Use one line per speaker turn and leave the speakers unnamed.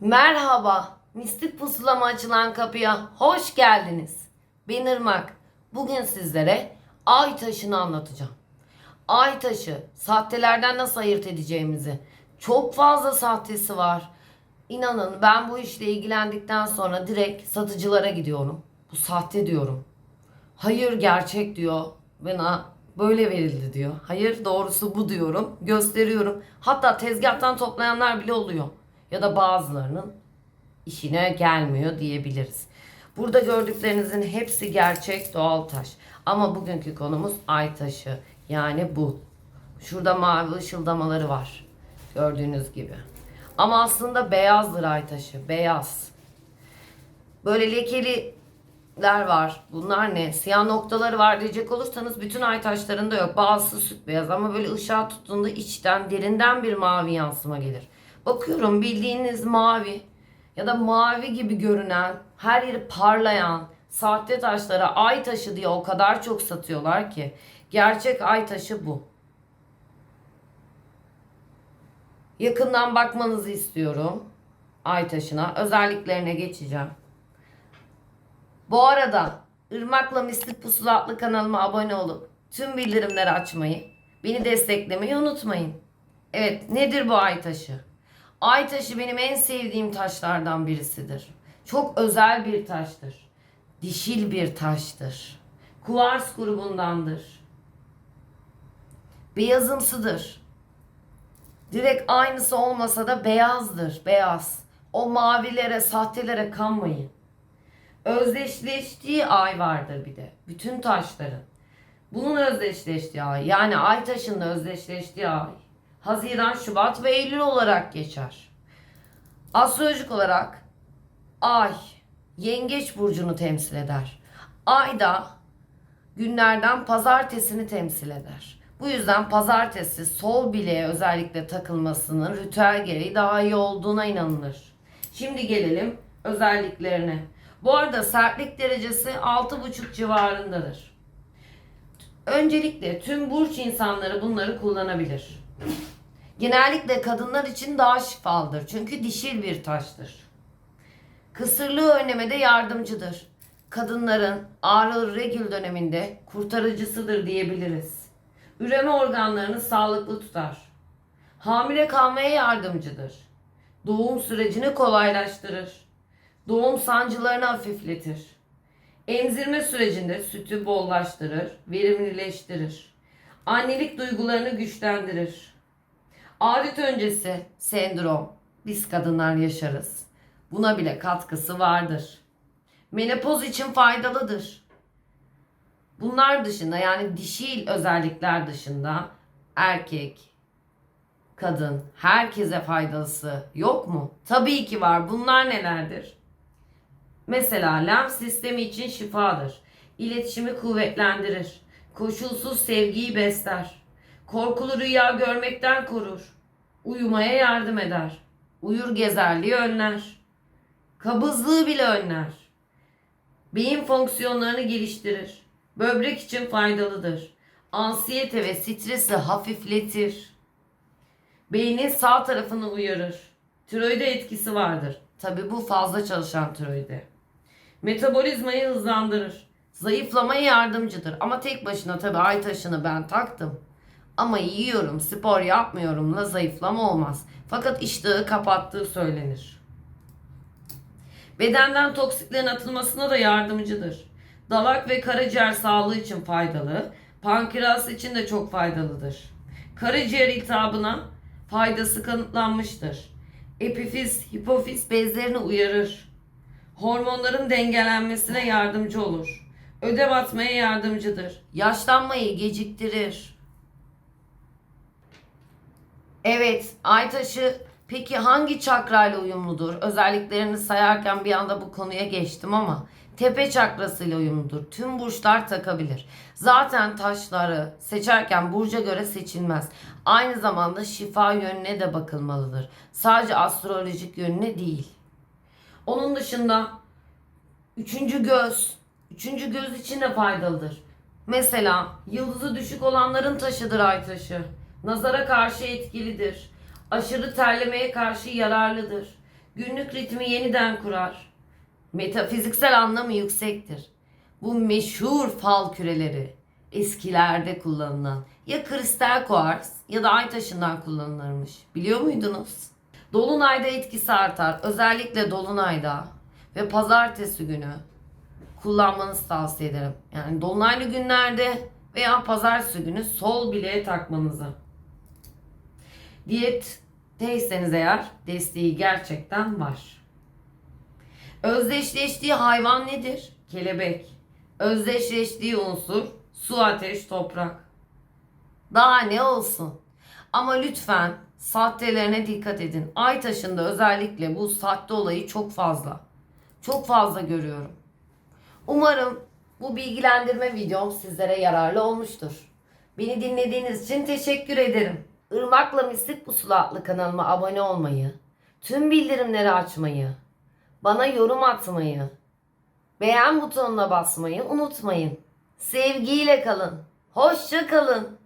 Merhaba, mistik pusulama açılan kapıya hoş geldiniz. Ben Irmak. Bugün sizlere ay taşını anlatacağım. Ay taşı, sahtelerden nasıl ayırt edeceğimizi. Çok fazla sahtesi var. İnanın ben bu işle ilgilendikten sonra direkt satıcılara gidiyorum. Bu sahte diyorum. Hayır gerçek diyor. Bana böyle verildi diyor. Hayır doğrusu bu diyorum. Gösteriyorum. Hatta tezgahtan toplayanlar bile oluyor. Ya da bazılarının işine gelmiyor diyebiliriz. Burada gördüklerinizin hepsi gerçek doğal taş. Ama bugünkü konumuz ay taşı. Yani bu. Şurada mavi ışıldamaları var. Gördüğünüz gibi. Ama aslında beyazdır ay taşı. Beyaz. Böyle lekeliler var. Bunlar ne? Siyah noktaları var diyecek olursanız bütün ay taşlarında yok. Bazısı süt beyaz ama böyle ışığa tuttuğunda içten derinden bir mavi yansıma gelir. Bakıyorum bildiğiniz mavi ya da mavi gibi görünen her yeri parlayan sahte taşlara ay taşı diye o kadar çok satıyorlar ki gerçek ay taşı bu. Yakından bakmanızı istiyorum ay taşına. Özelliklerine geçeceğim. Bu arada Irmak'la Mislik Pusula adlı kanalıma abone olup tüm bildirimleri açmayı, beni desteklemeyi unutmayın. Evet, nedir bu ay taşı? Ay taşı benim en sevdiğim taşlardan birisidir. Çok özel bir taştır. Dişil bir taştır. Kuvars grubundandır. Beyazımsıdır. Direkt aynısı olmasa da beyazdır, beyaz. O mavilere, sahtelere kanmayın. Özdeşleştiği ay vardır bir de. Bütün taşların. Bunun özdeşleştiği ay yani ay taşının özdeşleştiği ay Haziran, Şubat ve Eylül olarak geçer. Astrolojik olarak ay Yengeç burcunu temsil eder. Ay da günlerden pazartesini temsil eder. Bu yüzden pazartesi sol bileğe özellikle takılmasının ritüel gereği daha iyi olduğuna inanılır. Şimdi gelelim özelliklerine. Bu arada sertlik derecesi 6,5 civarındadır. Öncelikle tüm burç insanları bunları kullanabilir. Genellikle kadınlar için daha şifalıdır. Çünkü dişil bir taştır. Kısırlığı önlemede yardımcıdır. Kadınların ağrı regül döneminde kurtarıcısıdır diyebiliriz. Üreme organlarını sağlıklı tutar. Hamile kalmaya yardımcıdır. Doğum sürecini kolaylaştırır. Doğum sancılarını hafifletir. Emzirme sürecinde sütü bollaştırır, verimlileştirir. Annelik duygularını güçlendirir. Adet öncesi sendrom biz kadınlar yaşarız. Buna bile katkısı vardır. Menopoz için faydalıdır. Bunlar dışında yani dişil özellikler dışında erkek, kadın, herkese faydası yok mu? Tabii ki var. Bunlar nelerdir? Mesela lenf sistemi için şifadır. İletişimi kuvvetlendirir. Koşulsuz sevgiyi besler. Korkulu rüya görmekten korur. Uyumaya yardım eder. Uyur gezerliği önler. Kabızlığı bile önler. Beyin fonksiyonlarını geliştirir. Böbrek için faydalıdır. Ansiyete ve stresi hafifletir. Beynin sağ tarafını uyarır. Tiroide etkisi vardır. Tabi bu fazla çalışan tiroide. Metabolizmayı hızlandırır. Zayıflamaya yardımcıdır. Ama tek başına tabi ay taşını ben taktım. Ama yiyorum, spor yapmıyorumla zayıflama olmaz. Fakat iştahı kapattığı söylenir. Bedenden toksiklerin atılmasına da yardımcıdır. Dalak ve karaciğer sağlığı için faydalı. Pankreas için de çok faydalıdır. Karaciğer iltihabına faydası kanıtlanmıştır. Epifiz, hipofiz bezlerini uyarır. Hormonların dengelenmesine yardımcı olur. Ödem atmaya yardımcıdır. Yaşlanmayı geciktirir. Evet, ay taşı peki hangi çakrayla uyumludur? Özelliklerini sayarken bir anda bu konuya geçtim ama tepe çakrasıyla uyumludur. Tüm burçlar takabilir. Zaten taşları seçerken burca göre seçilmez. Aynı zamanda şifa yönüne de bakılmalıdır. Sadece astrolojik yönüne değil. Onun dışında üçüncü göz, üçüncü göz için de faydalıdır. Mesela yıldızı düşük olanların taşıdır ay taşı. Nazara karşı etkilidir. Aşırı terlemeye karşı yararlıdır. Günlük ritmi yeniden kurar. Metafiziksel anlamı yüksektir. Bu meşhur fal küreleri eskilerde kullanılan ya kristal kuars ya da ay taşından kullanılırmış. Biliyor muydunuz? Dolunayda etkisi artar. Özellikle dolunayda ve pazartesi günü kullanmanızı tavsiye ederim. Yani dolunaylı günlerde veya pazartesi günü sol bileğe takmanızı. Diyetteyseniz eğer desteği gerçekten var. Özdeşleştiği hayvan nedir? Kelebek. Özdeşleştiği unsur su, ateş, toprak. Daha ne olsun? Ama lütfen sahtelerine dikkat edin. Ay taşında özellikle bu sahte olayı çok fazla. Çok fazla görüyorum. Umarım bu bilgilendirme videom sizlere yararlı olmuştur. Beni dinlediğiniz için teşekkür ederim. Irmak'la Mislik Pusula adlı kanalıma abone olmayı, tüm bildirimleri açmayı, bana yorum atmayı, beğen butonuna basmayı unutmayın. Sevgiyle kalın. Hoşça kalın.